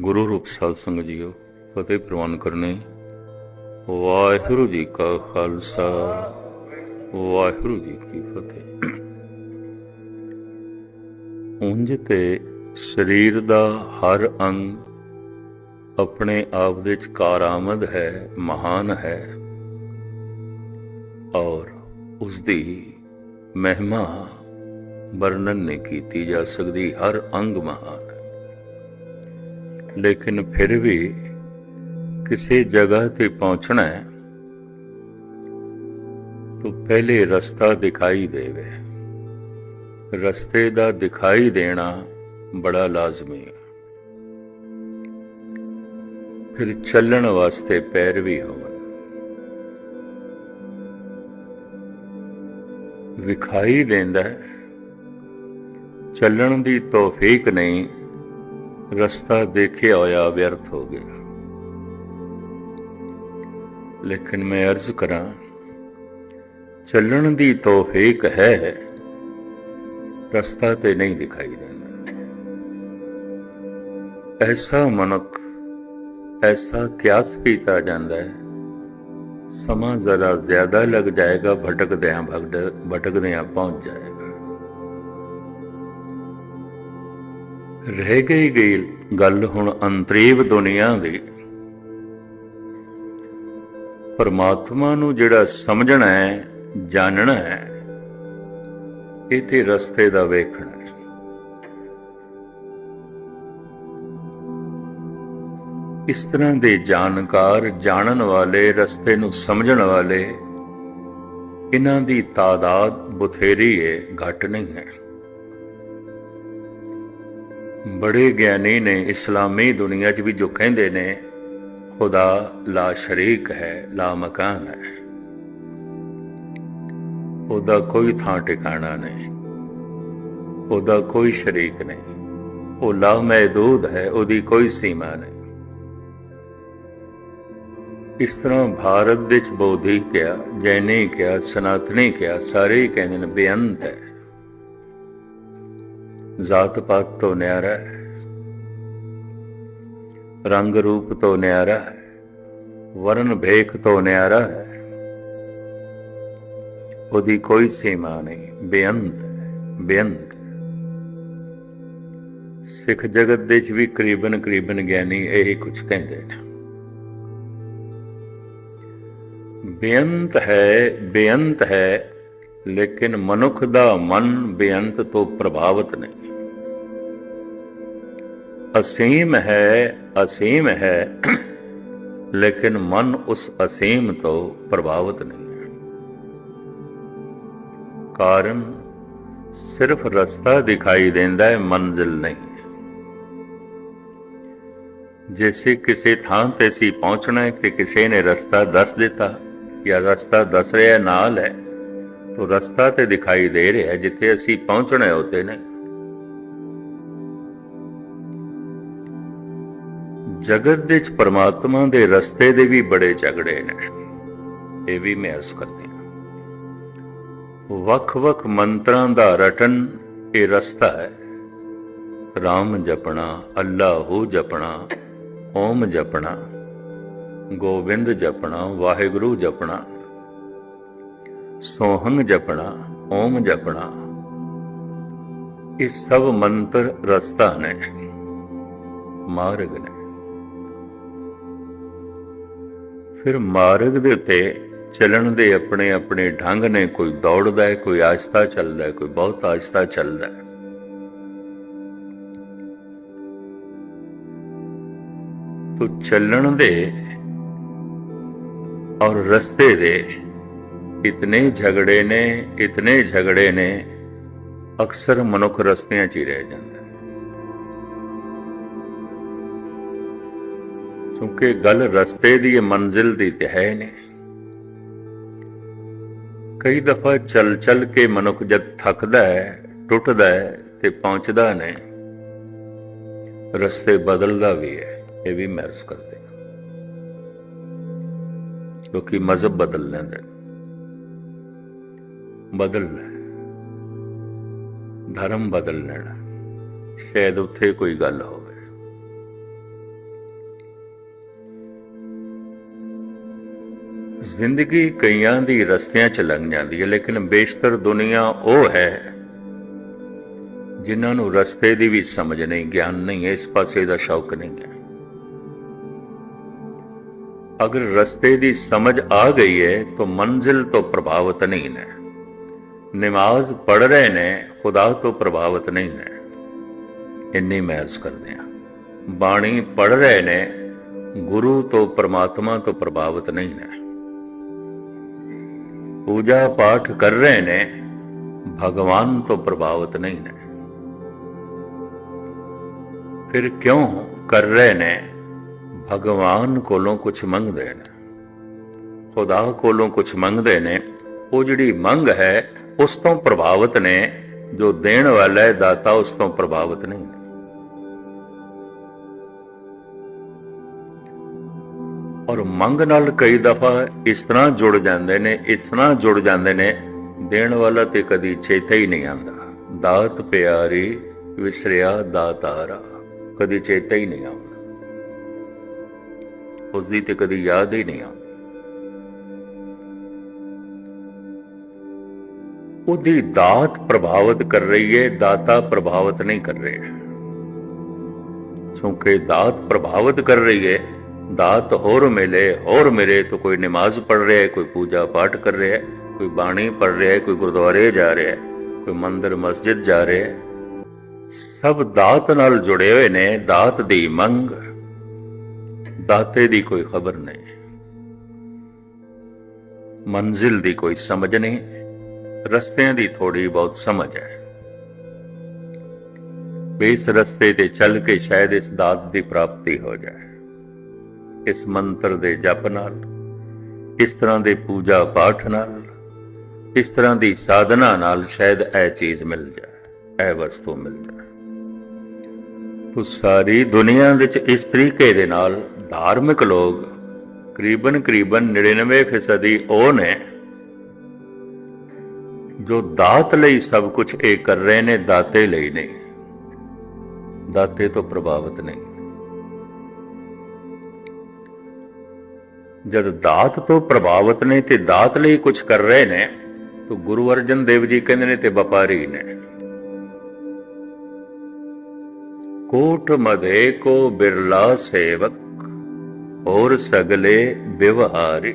ਗੁਰੂ ਰੂਪ ਸਾਧ ਸੰਗਤ ਜੀਓ, ਫਤਿਹ ਪ੍ਰਵਾਨ ਕਰਨੇ। ਵਾਹਿਗੁਰੂ ਜੀ ਕਾ ਖਾਲਸਾ, ਵਾਹਿਗੁਰੂ ਜੀ ਕੀ ਫਤਿਹ। ਉਂਝ ਤੇ ਸਰੀਰ ਦਾ ਹਰ ਅੰਗ ਆਪਣੇ ਆਪ ਵਿੱਚ ਕਾਰਾਮਦ ਹੈ, ਮਹਾਨ ਹੈ। ਔਰ ਉਸ ਦੀ ਮਹਿਮਾ ਵਰਣਨ ਨਹੀਂ ਕੀਤੀ ਜਾ ਸਕਦੀ, ਹਰ ਅੰਗ ਮਹਾਨ। ਹੈ ਲੇਕਿਨ ਫਿਰ ਵੀ ਕਿਸੇ ਜਗ੍ਹਾ ਤੇ ਪਹੁੰਚਣਾ ਹੈ, ਤਾਂ ਪਹਿਲੇ ਰਸਤਾ ਦਿਖਾਈ ਦੇਵੇ। ਰਸਤੇ ਦਾ ਦਿਖਾਈ ਦੇਣਾ ਬੜਾ ਲਾਜ਼ਮੀ ਹੈ। ਫਿਰ ਚੱਲਣ ਵਾਸਤੇ ਪੈਰ ਵੀ ਹੋਣ। ਵਿਖਾਈ ਦਿੰਦਾ ਚੱਲਣ ਦੀ ਤੌਫੀਕ ਨਹੀਂ ਰਸਤਾ ਦੇਖਿਆ ਹੋਇਆ ਵਿਅਰਥ ਹੋ ਗਿਆ। ਲੇਕਿਨ ਮੈਂ ਅਰਜ਼ ਕਰਾਂ, ਚੱਲਣ ਦੀ ਤੌਫੀਕ ਹੈ, ਰਸਤਾ ਤੇ ਨਹੀਂ ਦਿਖਾਈ ਦਿੰਦਾ। ਐਸਾ ਮਨੁੱਖ, ਐਸਾ ਕਿਆਸ ਕੀਤਾ ਜਾਂਦਾ ਹੈ, ਸਮਾਂ ਜ਼ਰਾ ਜ਼ਿਆਦਾ ਲੱਗ ਜਾਏਗਾ, ਭਟਕਦਿਆਂ ਭਟਕ ਭਟਕਦਿਆਂ ਪਹੁੰਚ ਜਾਏਗਾ ਰਹਿ ਗਈ ਗਈ ਗੱਲ ਹੁਣ ਅੰਤਰੀਵ ਦੁਨੀਆ ਦੀ। ਪਰਮਾਤਮਾ ਨੂੰ ਜਿਹੜਾ ਸਮਝਣਾ ਹੈ, ਜਾਣਨਾ ਹੈ ਇਹ ਤੇ ਰਸਤੇ ਦਾ ਵੇਖਣਾ ਹੈ। ਇਸ ਤਰ੍ਹਾਂ ਦੇ ਜਾਣਕਾਰ ਜਾਣਨ ਵਾਲੇ, ਰਸਤੇ ਨੂੰ ਸਮਝਣ ਵਾਲੇ, ਇਹਨਾਂ ਦੀ ਤਾਦਾਦ ਬਥੇਰੀ ਹੈ ਘਟ ਨਹੀਂ ਹੈ। ਬੜੇ ਗਿਆਨੀ ਨੇ ਇਸਲਾਮੀ ਦੁਨੀਆ 'ਚ ਵੀ ਜੋ ਕਹਿੰਦੇ ਨੇ, ਖੁਦਾ ਲਾ ਸ਼ਰੀਕ ਹੈ, ਲਾ ਮਕਾਨ ਹੈ। ਉਹਦਾ ਕੋਈ ਥਾਂ ਟਿਕਾਣਾ ਨਹੀਂ, ਉਹਦਾ ਕੋਈ ਸ਼ਰੀਕ ਨਹੀਂ, ਉਹ ਲਾ ਮਹਦੂਦ ਹੈ, ਉਹਦੀ ਕੋਈ ਸੀਮਾ ਨਹੀਂ। ਇਸ ਤਰ੍ਹਾਂ ਭਾਰਤ ਵਿੱਚ ਬੋਧੀ ਕਿਹਾ ਜੈਨੀ ਕਿਹਾ ਸਨਾਤਨੀ ਕਿਹਾ ਸਾਰੇ ਹੀ ਕਹਿੰਦੇ ਨੇ ਬੇਅੰਤ ਹੈ। ਜ਼ਾਤ ਪਾਤ ਤੋਂ ਨਿਆਰਾ ਹੈ। ਰੰਗ ਰੂਪ ਤੋਂ ਨਿਆਰਾ ਹੈ। ਵਰਨ ਭੇਖ ਤੋਂ ਨਿਆਰਾ ਹੈ। ਉਹਦੀ ਕੋਈ ਸੀਮਾ ਨਹੀਂ। ਬੇਅੰਤ ਬੇਅੰਤ ਸਿੱਖ ਜਗਤ ਦੇ ਵਿੱਚ ਵੀ ਕਰੀਬਨ ਕਰੀਬਨ ਗਿਆਨੀ ਇਹੀ ਕੁਝ ਕਹਿੰਦੇ ਨੇ। ਬੇਅੰਤ ਹੈ ਬੇਅੰਤ ਹੈ, ਲੇਕਿਨ ਮਨੁੱਖ ਦਾ ਮਨ ਬੇਅੰਤ ਤੋਂ ਪ੍ਰਭਾਵਿਤ ਨਹੀਂ। ਅਸੀਮ ਹੈ ਅਸੀਮ ਹੈ, ਲੇਕਿਨ ਮਨ ਉਸ ਅਸੀਮ ਤੋਂ ਪ੍ਰਭਾਵਿਤ ਨਹੀਂ ਹੈ। ਕਾਰਨ ਸਿਰਫ ਰਸਤਾ ਦਿਖਾਈ ਦਿੰਦਾ ਹੈ, ਮੰਜ਼ਿਲ ਨਹੀਂ ਜੈਸੇ ਕਿਸੇ ਥਾਂ ਤੇ ਸੀ ਪਹੁੰਚਣਾ ਹੈ ਕਿ ਕਿਸੇ ਨੇ ਰਸਤਾ ਦੱਸ ਦਿੱਤਾ ਜਾਂ ਰਸਤਾ ਦੱਸ ਰਿਹਾ ਨਾਲ ਹੈ, ਤਾਂ ਰਸਤਾ ਤੇ ਦਿਖਾਈ ਦੇ ਰਿਹਾ ਜਿੱਥੇ ਅਸੀਂ ਪਹੁੰਚਣਾ ਉਤੇ ਨਹੀਂ। ਜਗਤ ਦੇ ਵਿੱਚ ਪਰਮਾਤਮਾ ਦੇ ਰਸਤੇ ਦੇ ਵੀ ਬੜੇ ਝਗੜੇ ਨੇ। ਇਹ ਵੀ ਮੈਂ ਅਰਜ਼ ਕਰਦੇ ਹਾਂ। ਵੱਖ-ਵੱਖ ਮੰਤਰਾਂ ਦਾ ਰਟਨ ਇਹ ਰਸਤਾ ਹੈ। ਰਾਮ ਜਪਣਾ, ਅੱਲਾਹੂ ਜਪਣਾ, ਓਮ ਜਪਣਾ, ਗੋਬਿੰਦ ਜਪਣਾ, ਵਾਹਿਗੁਰੂ ਜਪਣਾ, ਸੋਹੰਗ ਜਪਣਾ, ਓਮ ਜਪਣਾ। ਇਹ ਸਭ ਮੰਤਰ ਰਸਤਾ ਨੇ, ਮਾਰਗ ਨੇ। ਫਿਰ ਮਾਰਗ ਦੇ ਉੱਤੇ ਚੱਲਣ ਦੇ ਆਪਣੇ ਆਪਣੇ ਢੰਗ ਨੇ ਕੋਈ ਦੌੜਦਾ ਹੈ, ਕੋਈ ਆਸਤਾ ਚੱਲਦਾ ਹੈ, ਕੋਈ ਬਹੁਤ ਆਸਤਾ ਚੱਲਦਾ ਹੈ। ਤੋ ਚੱਲਣ ਦੇ ਔਰ ਰਸਤੇ ਦੇ ਇਤਨੇ ਝਗੜੇ ਨੇ, ਇਤਨੇ ਝਗੜੇ ਨੇ, ਅਕਸਰ ਮਨੁੱਖ ਰਸਤਿਆਂ 'ਚ ਹੀ ਰਹਿ ਜਾਂਦਾ ਕਿਉਂਕਿ ਗੱਲ ਰਸਤੇ ਦੀ ਮੰਜ਼ਿਲ ਦੀ ਤੇ ਹੈ ਨਹੀਂ। ਕਈ ਦਫਾ ਚੱਲ ਚੱਲ ਕੇ ਮਨੁੱਖ ਜਦ ਥੱਕਦਾ ਹੈ, ਟੁੱਟਦਾ ਹੈ ਤੇ ਪਹੁੰਚਦਾ ਨਹੀਂ, ਰਸਤੇ ਬਦਲਦਾ ਵੀ ਹੈ, ਇਹ ਵੀ ਮਹਿਸੂਸ ਕਰਦੇ ਕਿਉਂਕਿ ਮਜ਼ਹਬ ਬਦਲ ਲੈਂਦੇ ਬਦਲ ਲੈ। ਧਰਮ ਬਦਲ ਲੈਣਾ। ਸ਼ਾਇਦ ਉੱਥੇ ਕੋਈ ਗੱਲ ਹੋ। ਜ਼ਿੰਦਗੀ ਕਈਆਂ ਦੀ ਰਸਤਿਆਂ 'ਚ ਲੰਘ ਜਾਂਦੀ ਹੈ, ਲੇਕਿਨ ਬੇਸ਼ਤਰ ਦੁਨੀਆ ਉਹ ਹੈ ਜਿਨ੍ਹਾਂ ਨੂੰ ਰਸਤੇ ਦੀ ਵੀ ਸਮਝ ਨਹੀਂ, ਗਿਆਨ ਨਹੀਂ ਹੈ, ਇਸ ਪਾਸੇ ਦਾ ਸ਼ੌਕ ਨਹੀਂ ਹੈ। ਅਗਰ ਰਸਤੇ ਦੀ ਸਮਝ ਆ ਗਈ ਹੈ, ਤਾਂ ਮੰਜ਼ਿਲ ਤੋਂ ਪ੍ਰਭਾਵਿਤ ਨਹੀਂ ਹੈ ਨਮਾਜ਼ ਪੜ ਰਹੇ ਨੇ, ਖੁਦਾ ਤੋਂ ਪ੍ਰਭਾਵਿਤ ਨਹੀਂ ਹੈ ਇੰਨੀ ਮਹਿਸ ਕਰਦੇ ਆ ਬਾਣੀ ਪੜ ਰਹੇ ਨੇ, ਗੁਰੂ ਤੋਂ, ਪਰਮਾਤਮਾ ਤੋਂ ਪ੍ਰਭਾਵਿਤ ਨਹੀਂ ਹੈ ਪੂਜਾ ਪਾਠ ਕਰ ਰਹੇ ਨੇ, ਭਗਵਾਨ ਤੋਂ ਪ੍ਰਭਾਵਿਤ ਨਹੀਂ ਨੇ। ਫਿਰ ਕਿਉਂ ਕਰ ਰਹੇ ਨੇ? ਭਗਵਾਨ ਕੋਲੋਂ ਕੁਝ ਮੰਗਦੇ ਨੇ। ਖੁਦਾ ਕੋਲੋਂ ਕੁਝ ਮੰਗਦੇ ਨੇ। ਉਹ ਜਿਹੜੀ ਮੰਗ ਹੈ, ਉਸ ਤੋਂ ਪ੍ਰਭਾਵਿਤ ਨੇ। ਜੋ ਦੇਣ ਵਾਲਾ ਹੈ ਦਾਤਾ, ਉਸ ਤੋਂ ਪ੍ਰਭਾਵਿਤ ਨਹੀਂ। ਔਰ ਮੰਗ ਨਾਲ ਕਈ ਦਫਾ ਇਸ ਤਰ੍ਹਾਂ ਜੁੜ ਜਾਂਦੇ ਨੇ, ਇਸ ਤਰ੍ਹਾਂ ਜੁੜ ਜਾਂਦੇ ਨੇ, ਦੇਣ ਵਾਲਾ ਤੇ ਕਦੀ ਚੇਤਾ ਹੀ ਨਹੀਂ ਆਉਂਦਾ। ਦਾਤ ਪਿਆਰੀ ਵਿਸਰਿਆ ਦਾਤਾਰਾ, ਕਦੀ ਚੇਤਾ ਹੀ ਨਹੀਂ ਆਉਂਦਾ। ਉਸ ਦੀ ਤੇ ਕਦੀ ਯਾਦ ਹੀ ਨਹੀਂ ਆਉਂਦੀ। ਉਹਦੀ ਦਾਤ ਪ੍ਰਭਾਵਿਤ ਕਰ ਰਹੀ ਹੈ, ਦਾਤਾ ਪ੍ਰਭਾਵਿਤ ਨਹੀਂ ਕਰ ਰਿਹਾ। ਕਿਉਂਕਿ ਦਾਤ ਪ੍ਰਭਾਵਿਤ ਕਰ ਰਹੀ ਹੈ ਦਾਤ ਹੋਰ ਮਿਲੇ ਹੋਰ ਮਿਲੇ ਤਾਂ ਕੋਈ ਨਮਾਜ਼ ਪੜ ਰਿਹਾ ਹੈ, ਕੋਈ ਪੂਜਾ ਪਾਠ ਕਰ ਰਿਹਾ ਹੈ, ਕੋਈ ਬਾਣੀ ਪੜ ਰਿਹਾ ਹੈ, ਕੋਈ ਗੁਰਦੁਆਰੇ ਜਾ ਰਿਹਾ ਹੈ, ਕੋਈ ਮੰਦਰ, ਮਸਜਿਦ ਜਾ ਰਿਹਾ ਹੈ। ਸਭ ਦਾਤ ਨਾਲ ਜੁੜੇ ਹੋਏ ਨੇ, ਦਾਤ ਦੀ ਮੰਗ। ਦਾਤੇ ਦੀ ਕੋਈ ਖਬਰ ਨਹੀਂ। ਮੰਜ਼ਿਲ ਦੀ ਕੋਈ ਸਮਝ ਨਹੀਂ। ਰਸਤਿਆਂ ਦੀ ਥੋੜੀ ਬਹੁਤ ਸਮਝ ਹੈ। ਵੀ ਇਸ ਰਸਤੇ ਤੇ ਚੱਲ ਕੇ ਸ਼ਾਇਦ ਇਸ ਦਾਤ ਦੀ ਪ੍ਰਾਪਤੀ ਹੋ ਜਾਏ। ਇਸ ਮੰਤਰ ਦੇ ਜਪ ਨਾਲ, ਇਸ ਤਰ੍ਹਾਂ ਦੇ ਪੂਜਾ ਪਾਠ ਨਾਲ, ਇਸ ਤਰ੍ਹਾਂ ਦੀ ਸਾਧਨਾ ਨਾਲ ਸ਼ਾਇਦ ਇਹ ਚੀਜ਼ ਮਿਲ ਜਾਏ, ਇਹ ਵਸਤੂ ਮਿਲ ਜਾਏ। ਤੋ ਸਾਰੀ ਦੁਨੀਆ ਵਿੱਚ ਇਸ ਤਰੀਕੇ ਦੇ ਨਾਲ ਧਾਰਮਿਕ ਲੋਕ ਕਰੀਬਨ ਕਰੀਬਨ 99% ਉਹ ਨੇ ਜੋ ਦਾਤ ਲਈ ਸਭ ਕੁਝ ਇਹ ਕਰ ਰਹੇ ਨੇ, ਦਾਤੇ ਲਈ ਨਹੀਂ। ਦਾਤੇ ਤੋਂ ਪ੍ਰਭਾਵਿਤ ਨਹੀਂ। ਜਦ ਦਾਤ ਤੋਂ ਪ੍ਰਭਾਵਿਤ ਨੇ ਤੇ ਦਾਤ ਲਈ ਕੁਝ ਕਰ ਰਹੇ ਨੇ, ਤਾਂ ਗੁਰੂ ਅਰਜਨ ਦੇਵ ਜੀ ਕਹਿੰਦੇ ਨੇ ਤੇ ਵਪਾਰੀ ਨੇ। ਕੋਟ ਮਦੇ ਕੋ ਬਿਰਲਾ ਸੇਵਕ ਔਰ ਸਗਲੇ ਵਿਵਹਾਰੀ।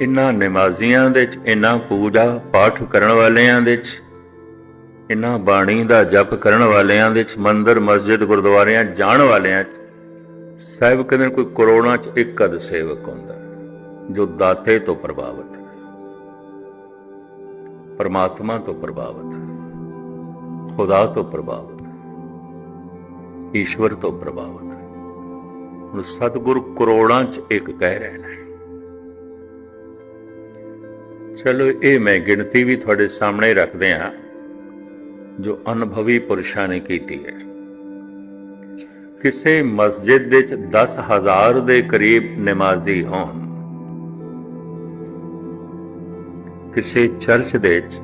ਇਨ੍ਹਾਂ ਨਮਾਜ਼ੀਆਂ ਦੇ ਚ ਇਨ੍ਹਾਂ ਪੂਜਾ ਪਾਠ ਕਰਨ ਵਾਲਿਆਂ ਦੇ ਚ ਇਨ੍ਹਾਂ ਬਾਣੀ ਦਾ ਜਪ ਕਰਨ ਵਾਲਿਆਂ ਦੇ ਚ ਮੰਦਰ, ਮਸਜਿਦ, ਗੁਰਦੁਆਰਿਆਂ ਜਾਣ ਵਾਲਿਆਂ ਚ ਸਾਹਿਬ ਕਹਿੰਦੇ ਨੇ ਕੋਈ ਕਰੋੜਾਂ ਚ ਇੱਕ ਅਦ ਸੇਵਕ ਹੁੰਦਾ ਜੋ ਦਾਤੇ ਤੋਂ ਪ੍ਰਭਾਵਿਤ ਹੈ, ਪਰਮਾਤਮਾ ਤੋਂ ਪ੍ਰਭਾਵਿਤ ਹੈ, ਖੁਦਾ ਤੋਂ ਪ੍ਰਭਾਵਿਤ ਹੈ, ਈਸ਼ਵਰ ਤੋਂ ਪ੍ਰਭਾਵਿਤ ਹੈ। ਹੁਣ ਸਤਿਗੁਰ ਕਰੋੜਾਂ ਚ ਇੱਕ ਕਹਿ ਰਹੇ ਨੇ ਚਲੋ ਇਹ ਮੈਂ ਗਿਣਤੀ ਵੀ ਤੁਹਾਡੇ ਸਾਹਮਣੇ ਰੱਖਦੇ ਹਾਂ, ਜੋ ਅਨੁਭਵੀ ਪੁਰਸ਼ਾਂ ਨੇ ਕੀਤੀ ਹੈ। ਕਿਸੇ ਮਸਜਿਦ ਵਿੱਚ 10000 ਦੇ ਕਰੀਬ ਨਮਾਜ਼ੀ ਹੋਣ। ਕਿਸੇ ਚਰਚ ਦੇ ਵਿੱਚ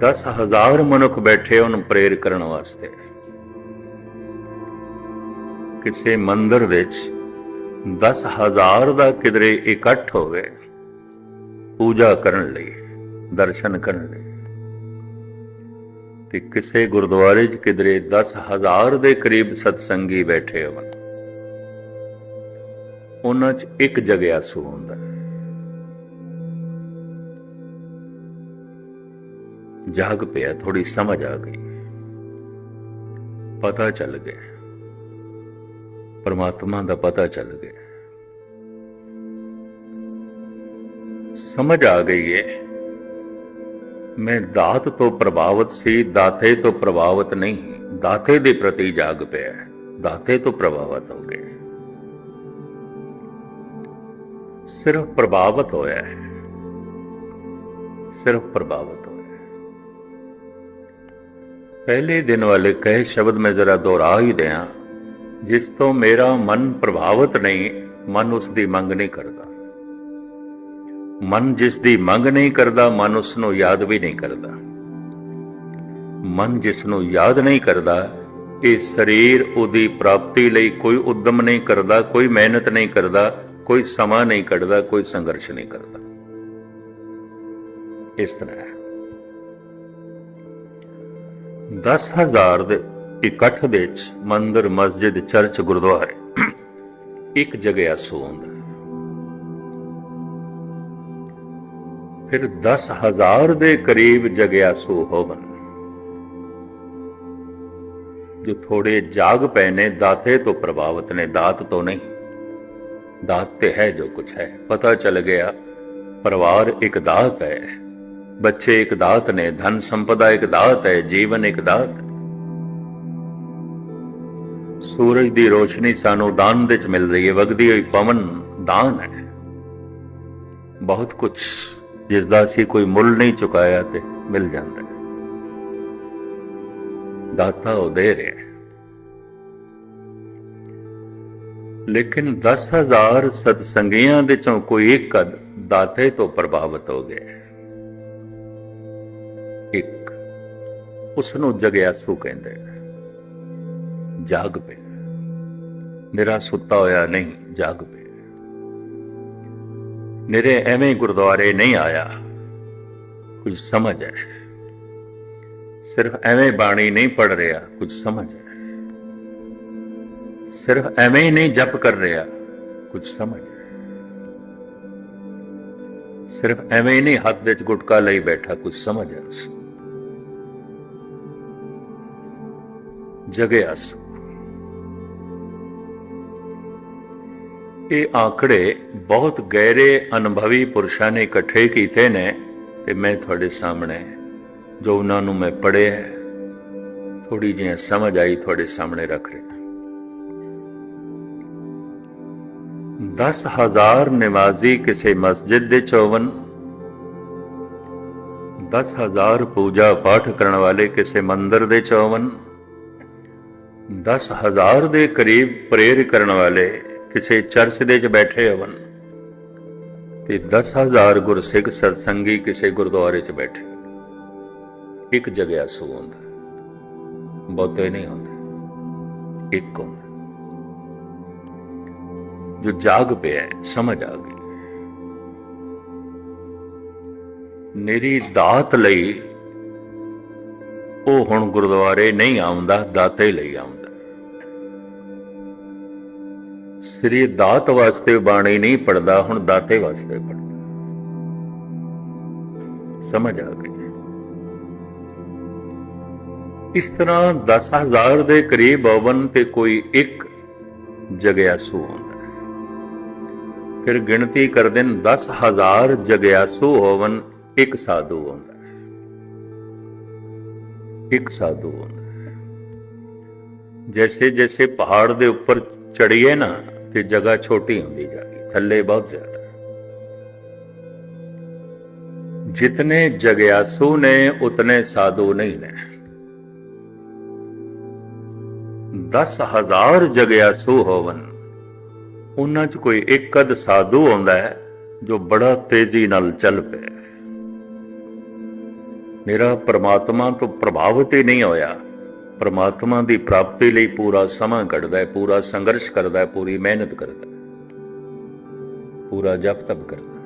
10000 ਮਨੁੱਖ ਬੈਠੇ ਹੋਣ ਪ੍ਰੇਰ ਕਰਨ ਵਾਸਤੇ। ਕਿਸੇ ਮੰਦਰ ਵਿੱਚ 10000 ਦਾ ਕਿਦਰੇ ਇਕੱਠ ਹੋਵੇ, ਪੂਜਾ ਕਰਨ ਲਈ, ਦਰਸ਼ਨ ਕਰਨ ਲਈ। ਤੇ ਕਿਸੇ ਗੁਰਦੁਆਰੇ 'ਚ ਕਿਦਰੇ 10000 ਦੇ ਕਰੀਬ ਸਤਸੰਗੀ ਬੈਠੇ ਹੋਣ। ਉਹਨਾਂ 'ਚ ਇੱਕ ਜਗਿਆਸੂ ਹੁੰਦਾ। ਜਾਗ ਪਿਆ ਥੋੜੀ ਸਮਝ ਆ ਗਈ। ਪਤਾ ਚੱਲ ਗਿਆ। ਪਰਮਾਤਮਾ ਦਾ ਪਤਾ ਚੱਲ ਗਿਆ। ਸਮਝ ਆ ਗਈ ਹੈ ਮੈਂ ਦਾਤ ਤੋਂ ਪ੍ਰਭਾਵਿਤ ਸੀ, ਦਾਤੇ ਤੋਂ ਪ੍ਰਭਾਵਿਤ ਨਹੀਂ। ਦਾਤੇ ਦੇ ਪ੍ਰਤੀ ਜਾਗ ਪਿਆ ਦਾਤੇ ਤੋਂ ਪ੍ਰਭਾਵਿਤ ਹੋ ਗਏ। ਸਿਰਫ ਪ੍ਰਭਾਵਿਤ ਹੋਇਆ ਹੈ। ਸਿਰਫ ਪ੍ਰਭਾਵਿਤ ਹੋਇਆ ਪਹਿਲੇ ਦਿਨ ਵਾਲੇ ਕਹੇ ਸ਼ਬਦ ਮੈਂ ਜ਼ਰਾ ਦੁਹਰਾ ਹੀ ਦਿਆਂ, ਜਿਸ ਤੋਂ ਮੇਰਾ ਮਨ ਪ੍ਰਭਾਵਿਤ ਨਹੀਂ, ਮਨ ਉਸ ਦੀ ਮੰਗ ਨਹੀਂ ਕਰਦਾ। ਮਨ ਜਿਸ ਦੀ ਮੰਗ ਨਹੀਂ ਕਰਦਾ, ਮਨ ਉਸ ਨੂੰ ਯਾਦ ਵੀ ਨਹੀਂ ਕਰਦਾ। ਮਨ ਜਿਸ ਨੂੰ ਯਾਦ ਨਹੀਂ ਕਰਦਾ, ਇਹ ਸਰੀਰ ਉਹਦੀ ਪ੍ਰਾਪਤੀ ਲਈ ਕੋਈ ਉਦਮ ਨਹੀਂ ਕਰਦਾ, ਕੋਈ ਮਿਹਨਤ ਨਹੀਂ ਕਰਦਾ, ਕੋਈ ਸਮਾਂ ਨਹੀਂ ਕੱਢਦਾ, ਕੋਈ ਸੰਘਰਸ਼ ਨਹੀਂ ਕਰਦਾ। ਇਸ ਤਰ੍ਹਾਂ ਹੈ। 10000 ਦੇ ਇਕੱਠ ਦੇ ਵਿੱਚ ਮੰਦਰ, ਮਸਜਿਦ, ਚਰਚ, ਗੁਰਦੁਆਰੇ, ਇੱਕ ਜਗ੍ਹਾ ਸੋ ਹੁੰਦਾ ਫਿਰ 10000 ਦੇ ਕਰੀਬ ਜਗਿਆ ਸੋ ਹੋਵਨ। ਜੋ ਥੋੜੇ ਜਾਗ ਪਏ ਨੇ, ਦਾਤੇ ਤੋਂ ਪ੍ਰਭਾਵਿਤ ਨੇ, ਦਾਤ ਤੋਂ ਨਹੀਂ। ਦਾਤ ਤੇ ਹੈ ਜੋ ਕੁਝ ਹੈ, ਪਤਾ ਚੱਲ ਗਿਆ, ਪਰਿਵਾਰ ਇੱਕ ਦਾਤ ਹੈ, ਬੱਚੇ ਇੱਕ ਦਾਤ ਨੇ, ਧਨ ਸੰਪਦਾ ਇੱਕ ਦਾਤ ਹੈ, ਜੀਵਨ ਇੱਕ ਦਾਤ। ਸੂਰਜ ਦੀ ਰੋਸ਼ਨੀ ਸਾਨੂੰ ਦਾਨ ਦੇ ਚ ਮਿਲ ਰਹੀ ਹੈ, ਵਗਦੀ ਹੋਈ ਪਵਨ ਦਾਨ ਹੈ। ਬਹੁਤ ਕੁਝ ਜਿਸ ਦਾ ਅਸੀਂ ਕੋਈ ਮੁੱਲ ਨਹੀਂ ਚੁਕਾਇਆ ਤੇ ਮਿਲ ਜਾਂਦਾ ਹੈ। ਦਾਤਾ ਉਹ ਦੇ ਰਿਹਾ ਹੈ। ਲੇਕਿਨ 10000 ਸਤਸੰਗੀਆਂ ਦੇ ਚੋਂ ਕੋਈ ਇੱਕ ਅਦ ਦਾਤੇ ਤੋਂ ਪ੍ਰਭਾਵਿਤ ਹੋ ਗਿਆ ਇੱਕ ਉਸ ਨੂੰ ਜਗਿਆਸੂ ਕਹਿੰਦੇ ਜਾਗ ਪਿਆ ਨਿਰਾ ਸੁੱਤਾ ਹੋਇਆ ਨਹੀਂ, ਜਾਗ ਪਿਆ ਨਿਰੇ ਐਵੇਂ ਗੁਰਦੁਆਰੇ ਨਹੀਂ ਆਇਆ। ਕੁਝ ਸਮਝ ਹੈ। ਸਿਰਫ ਐਵੇਂ ਬਾਣੀ ਨਹੀਂ ਪੜ ਰਿਹਾ, ਕੁਝ ਸਮਝ ਹੈ। ਸਿਰਫ ਐਵੇਂ ਹੀ ਨਹੀਂ ਜਪ ਕਰ ਰਿਹਾ, ਕੁਝ ਸਮਝ ਹੈ। ਸਿਰਫ ਐਵੇਂ ਹੀ ਨਹੀਂ ਹੱਥ ਵਿੱਚ ਗੁਟਕਾ ਲਈ ਬੈਠਾ, ਕੁਝ ਸਮਝ ਹੈ। ਉਸ ਜਗਿਆਸ ਇਹ ਆંકੜੇ ਬਹੁਤ ਗਹਿਰੇ ਅਨੁਭਵੀ ਪੁਰਸ਼ਾਂ ਨੇ ਇਕੱਠੇ ਕੀਤੇ ਨੇ ਤੇ ਮੈਂ ਤੁਹਾਡੇ ਸਾਹਮਣੇ ਜੋ ਉਹਨਾਂ ਨੂੰ ਮੈਂ ਪੜ੍ਹਿਆ ਹੈ, ਥੋੜੀ ਜਿਹੀ ਸਮਝ ਆਈ ਤੁਹਾਡੇ ਸਾਹਮਣੇ ਰੱਖ ਰਿਹਾ 10000 ਨਿਵਾਜ਼ੀ ਕਿਸੇ ਮਸਜਿਦ ਦੇ 54 10000 ਪੂਜਾ ਪਾਠ ਕਰਨ ਵਾਲੇ ਕਿਸੇ ਮੰਦਰ ਦੇ 54 10000 ਦੇ ਕਰੀਬ ਪ੍ਰੇਰ ਕਰਨ ਵਾਲੇ ਕਿਸੇ ਚਰਚ ਦੇ ਚ ਬੈਠੇ ਹੋਵਨ ਤੇ 10000 ਗੁਰਸਿੱਖ ਸਤਸੰਗੀ ਕਿਸੇ ਗੁਰਦੁਆਰੇ ਚ ਬੈਠੇ। ਇੱਕ ਜਗ੍ਹਾ ਸੂ ਹੁੰਦਾ, ਬਹੁਤੇ ਨਹੀਂ ਹੁੰਦੇ, ਇੱਕ ਹੁੰਦਾ। ਜੋ ਜਾਗ ਪਿਆ ਸਮਝ ਆ ਗਈ। ਮੇਰੀ ਦਾਤ ਲਈ ਉਹ ਹੁਣ ਗੁਰਦੁਆਰੇ ਨਹੀਂ ਆਉਂਦਾ, ਦਾਤੇ ਲਈ ਆਉਂਦਾ। ਸ੍ਰੀ ਦਾਤ ਵਾਸਤੇ ਬਾਣੀ ਨਹੀਂ ਪੜਦਾ ਹੁਣ ਦਾਤੇ ਵਾਸਤੇ ਪੜਦਾ ਸਮਝ ਆ ਗਈ ਇਸ ਤਰ੍ਹਾਂ 10000 ਦੇ ਕਰੀਬ ਹੋਵਨ ਤੇ ਕੋਈ ਇੱਕ ਜਗਿਆਸੂ ਹੁੰਦਾ ਹੈ। ਫਿਰ ਗਿਣਤੀ ਕਰਦੇ ਨੇ 10000 ਜਗਿਆਸੂ ਹੋਵਨ ਇੱਕ ਸਾਧੂ ਹੁੰਦਾ ਹੈ। ਇੱਕ ਸਾਧੂ ਹੁੰਦਾ ਜੈਸੇ ਜੈਸੇ ਪਹਾੜ ਦੇ ਉੱਪਰ ਚੜੀਏ ਨਾ ਤੇ ਜਗ੍ਹਾ ਛੋਟੀ ਹੁੰਦੀ ਜਾ ਰਹੀ ਥੱਲੇ ਬਹੁਤ ਜ਼ਿਆਦਾ ਜਿਤਨੇ ਜਗਿਆਸੂ ਨੇ ਉਤਨੇ ਸਾਧੂ ਨਹੀਂ ਨੇ 10000 ਜਗਿਆਸੂ ਹੋਵਨ ਉਹਨਾਂ 'ਚ ਕੋਈ ਇੱਕ ਅਦ ਸਾਧੂ ਆਉਂਦਾ ਹੈ ਜੋ ਬੜਾ ਤੇਜ਼ੀ ਨਾਲ ਚੱਲ ਪਿਆ ਮੇਰਾ ਪ੍ਰਮਾਤਮਾ ਤੋਂ ਪ੍ਰਭਾਵਿਤ ਹੀ ਨਹੀਂ ਹੋਇਆ ਪਰਮਾਤਮਾ ਦੀ ਪ੍ਰਾਪਤੀ ਲਈ ਪੂਰਾ ਸਮਾਂ ਕੱਢਦਾ ਹੈ, ਪੂਰਾ ਸੰਘਰਸ਼ ਕਰਦਾ ਹੈ, ਪੂਰੀ ਮਿਹਨਤ ਕਰਦਾ ਹੈ। ਪੂਰਾ ਜਪ ਤਪ ਕਰਦਾ ਹੈ।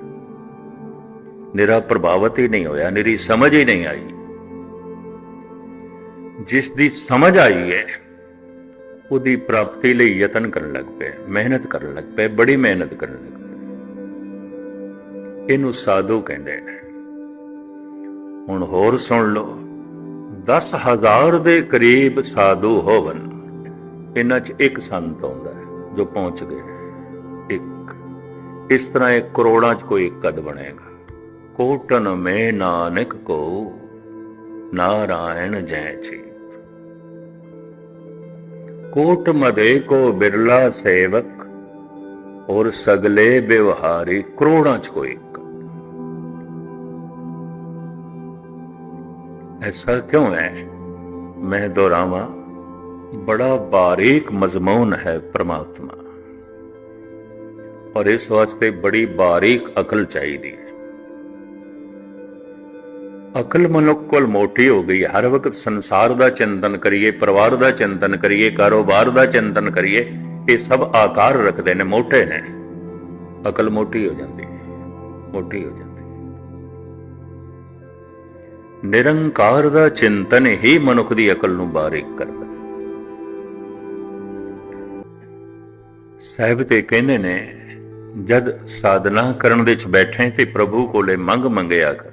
ਮੇਰਾ ਪ੍ਰਭਾਵਿਤ ਹੀ ਨਹੀਂ ਹੋਇਆ ਮੇਰੀ ਸਮਝ ਹੀ ਨਹੀਂ ਆਈ। ਜਿਸ ਦੀ ਸਮਝ ਆਈ ਹੈ, ਉਹਦੀ ਪ੍ਰਾਪਤੀ ਲਈ ਯਤਨ ਕਰਨ ਲੱਗ ਪਏ ਮਿਹਨਤ ਕਰਨ ਲੱਗ ਪਏ ਬੜੀ ਮਿਹਨਤ ਕਰਨ ਲੱਗ ਪਏ ਇਹਨੂੰ ਸਾਧੂ ਕਹਿੰਦੇ ਨੇ। ਹੁਣ ਹੋਰ ਸੁਣ ਲਓ। 10000 ਦੇ ਕਰੀਬ ਸਾਧੂ ਹੋਵਨ। ਇਹਨਾਂ 'ਚ ਇੱਕ ਸੰਤ ਆਉਂਦਾ ਹੈ, ਜੋ ਪਹੁੰਚ ਗਏ ਇੱਕ। ਇਸ ਤਰ੍ਹਾਂ ਇਹ ਕਰੋੜਾਂ 'ਚ ਕੋਈ ਇੱਕ ਕਦ ਬਣੇਗਾ। ਕੋਟਨ ਮੇ ਨਾਨਕ ਕੋ ਨਾਰਾਇਣ ਜੈ ਚੀਤ। ਕੋਟ ਮਦੇ ਕੋ ਬਿਰਲਾ ਸੇਵਕ ਔਰ ਸਗਲੇ ਵਿਵਹਾਰੀ ਕਰੋੜਾਂ 'ਚ ਕੋਈ ऐसा क्यों है मैं दोहरावा बड़ा बारीक मजमून है परमात्मा और इस वास्ते बड़ी बारीक अकल चाहिए ਅਕਲ ਮਨੁੱਖ ਕੋਲ ਮੋਟੀ ਹੋ ਗਈ ਹੈ। ਹਰ ਵਕਤ ਸੰਸਾਰ ਦਾ ਚਿੰਤਨ ਕਰੀਏ ਪਰਿਵਾਰ ਦਾ ਚਿੰਤਨ ਕਰੀਏ ਕਾਰੋਬਾਰ ਦਾ ਚਿੰਤਨ ਕਰੀਏ ਇਹ ਸਭ ਆਕਾਰ ਰੱਖਦੇ ਨੇ ਮੋਟੇ ਨੇ ਅਕਲ ਮੋਟੀ ਹੋ ਜਾਂਦੀ ਹੈ ਮੋਟੀ ਹੋ ਜਾਂਦੀ ਹੈ। ਨਿਰੰਕਾਰ ਦਾ ਚਿੰਤਨ ਹੀ ਮਨੁੱਖ ਦੀ ਅਕਲ ਨੂੰ ਬਾਰੀਕ ਕਰਦਾ। ਸਾਹਿਬ ਤੇ ਕਹਿੰਦੇ ਨੇ, ਜਦ ਸਾਧਨਾ ਕਰਨ ਵਿੱਚ ਬੈਠੇ ਤੇ ਪ੍ਰਭੂ ਕੋਲੇ ਮੰਗ ਮੰਗਿਆ ਕਰ।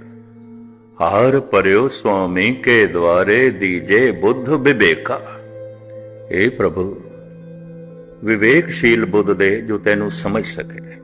ਹਾਰ ਪਰਿਓ ਸੁਆਮੀ ਕੇ ਦਵਾਰੇ ਦੀਜੇ ਬੁੱਧ ਵਿਵੇਕਾ। ਏ ਪ੍ਰਭੂ, ਵਿਵੇਕਸ਼ੀਲ ਬੁੱਧ ਦੇ ਜੋ ਤੈਨੂੰ ਸਮਝ ਸਕੇ।